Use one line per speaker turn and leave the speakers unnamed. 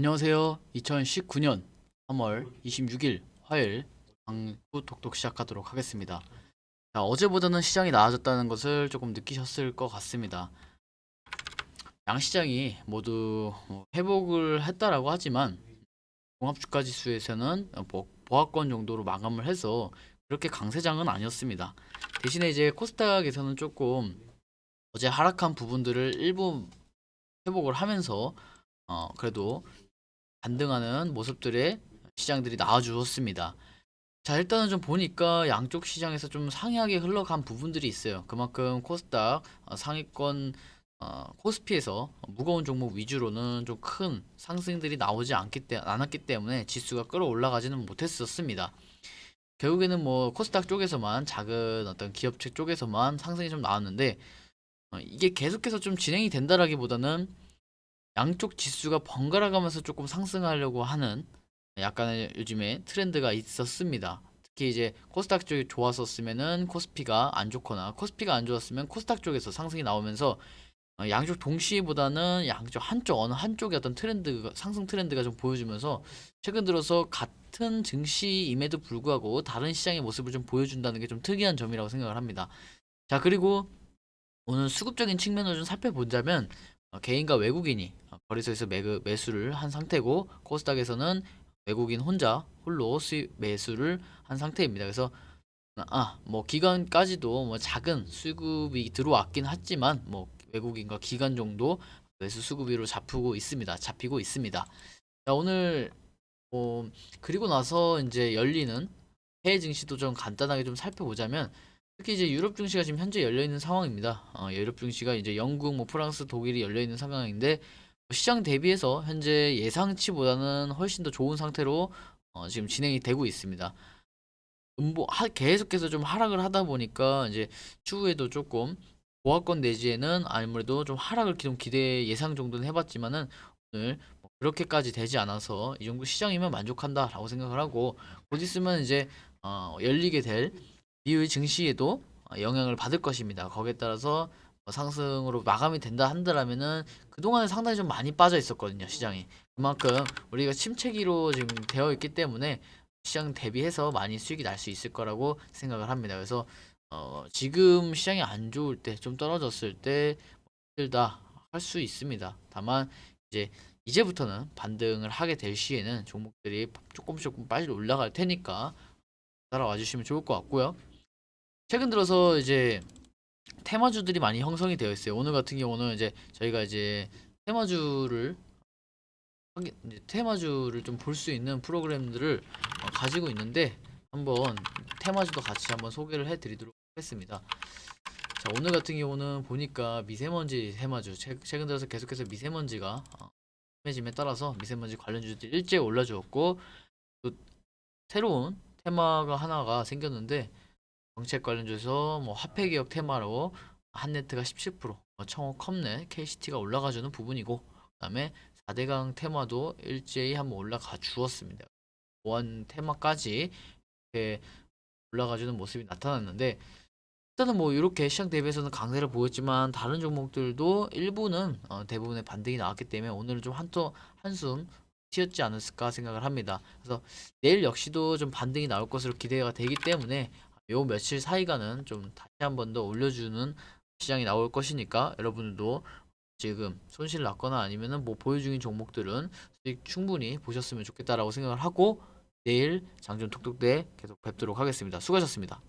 안녕하세요. 2019년 3월 26일 화요일 방구 독독 시작하도록 하겠습니다. 자, 어제보다는 시장이 나아졌다는 것을 조금 느끼셨을 것 같습니다. 양시장이 모두 뭐 회복을 했다라고 하지만 종합주가 지수에서는 뭐 보합권 정도로 마감을 해서 그렇게 강세장은 아니었습니다. 대신에 이제 코스닥에서는 조금 어제 하락한 부분들을 일부 회복을 하면서 어 그래도 반등하는 모습들의 시장들이 나와주었습니다. 자, 일단은 좀 보니까 양쪽 시장에서 좀 상이하게 흘러간 부분들이 있어요. 그만큼 코스닥 어, 상위권 어, 코스피에서 무거운 종목 위주로는 좀 큰 상승들이 나오지 않기 때, 않았기 때문에 지수가 끌어올라가지는 못했었습니다. 결국에는 뭐 코스닥 쪽에서만 작은 어떤 기업체 쪽에서만 상승이 좀 나왔는데 어, 이게 계속해서 좀 진행이 된다라기보다는 양쪽 지수가 번갈아 가면서 조금 상승하려고 하는 약간의 요즘에 트렌드가 있었습니다. 특히 이제 코스닥 쪽이 좋았었으면은 코스피가 안 좋거나 코스피가 안 좋았으면 코스닥 쪽에서 상승이 나오면서 어, 양쪽 동시보다는 양쪽 한쪽 어느 한쪽의 어떤 트렌드 상승 트렌드가 좀 보여주면서 최근 들어서 같은 증시임에도 불구하고 다른 시장의 모습을 좀 보여준다는 게 좀 특이한 점이라고 생각을 합니다. 자 그리고 오늘 수급적인 측면을 좀 살펴보자면 어, 개인과 외국인이 어, 거래소에서 매그, 매수를 한 상태고 코스닥에서는 외국인 혼자 홀로 수입 매수를 한 상태입니다. 그래서 아 뭐 기관까지도 뭐 작은 수급이 들어왔긴 했지만 뭐 외국인과 기관 정도 매수 수급으로 잡히고 있습니다. 잡히고 있습니다. 자 오늘 뭐 그리고 나서 이제 열리는 해외 증시도 좀 간단하게 좀 살펴보자면 특히 이제 유럽 증시가 지금 현재 열려 있는 상황입니다. 어, 유럽 증시가 이제 영국, 뭐 프랑스, 독일이 열려 있는 상황인데 뭐 시장 대비해서 현재 예상치보다는 훨씬 더 좋은 상태로 어, 지금 진행이 되고 있습니다. 음보 하, 계속해서 좀 하락을 하다 보니까 이제 추후에도 조금 보합권 내지에는 아무래도 좀 하락을 좀 기대 예상 정도는 해봤지만은 오늘 뭐 그렇게까지 되지 않아서 이 정도 시장이면 만족한다라고 생각을 하고 곧 있으면 이제 어, 열리게 될 미의 증시에도 어, 영향을 받을 것입니다. 거기에 따라서 뭐 상승으로 마감이 된다 한다라면은 그동안에 상당히 좀 많이 빠져 있었거든요, 시장이. 그만큼 우리가 침체기로 지금 되어 있기 때문에 시장 대비해서 많이 수익이 날 수 있을 거라고 생각을 합니다. 그래서 어, 지금 시장이 안 좋을 때, 좀 떨어졌을 때 힘들다 할 수 있습니다. 다만 이제 이제부터는 반등을 하게 될 시에는 종목들이 조금씩 조금 빨리 올라갈 테니까 따라와 주시면 좋을 것 같고요. 최근 들어서 이제 테마주들이 많이 형성이 되어 있어요. 오늘 같은 경우는 이제 저희가 이제 테마주를 테마주를 좀 볼 수 있는 프로그램들을 어, 가지고 있는데 한번 테마주도 같이 한번 소개를 해드리도록 하겠습니다. 자 오늘 같은 경우는 보니까 미세먼지 테마주 최, 최근 들어서 계속해서 미세먼지가 어, 심해짐에 따라서 미세먼지 관련 주들이 일제히 올라주었고 또 새로운 테마가 하나가 생겼는데 정책 관련주에서 뭐 화폐 개혁 테마로 한네트가 17%, 뭐 청호 컵넷, KCT가 올라가주는 부분이고 그다음에 4대강 테마도 일제히 한번 올라가 주었습니다. 보안 테마까지 이렇게 올라가주는 모습이 나타났는데 일단은 뭐 이렇게 시장 대비해서는 강세를 보였지만 다른 종목들도 일부는 어, 대부분의 반등이 나왔기 때문에 오늘은 좀 한토 한숨 튀었지 않았을까 생각을 합니다. 그래서 내일 역시도 좀 반등이 나올 것으로 기대가 되기 때문에 요 며칠 사이가는 좀 다시 한 번 더 올려주는 시장이 나올 것이니까 여러분들도 지금 손실 났거나 아니면은 뭐 보유 중인 종목들은 충분히 보셨으면 좋겠다라고 생각을 하고 내일 장준 톡톡대 계속 뵙도록 하겠습니다. 수고하셨습니다.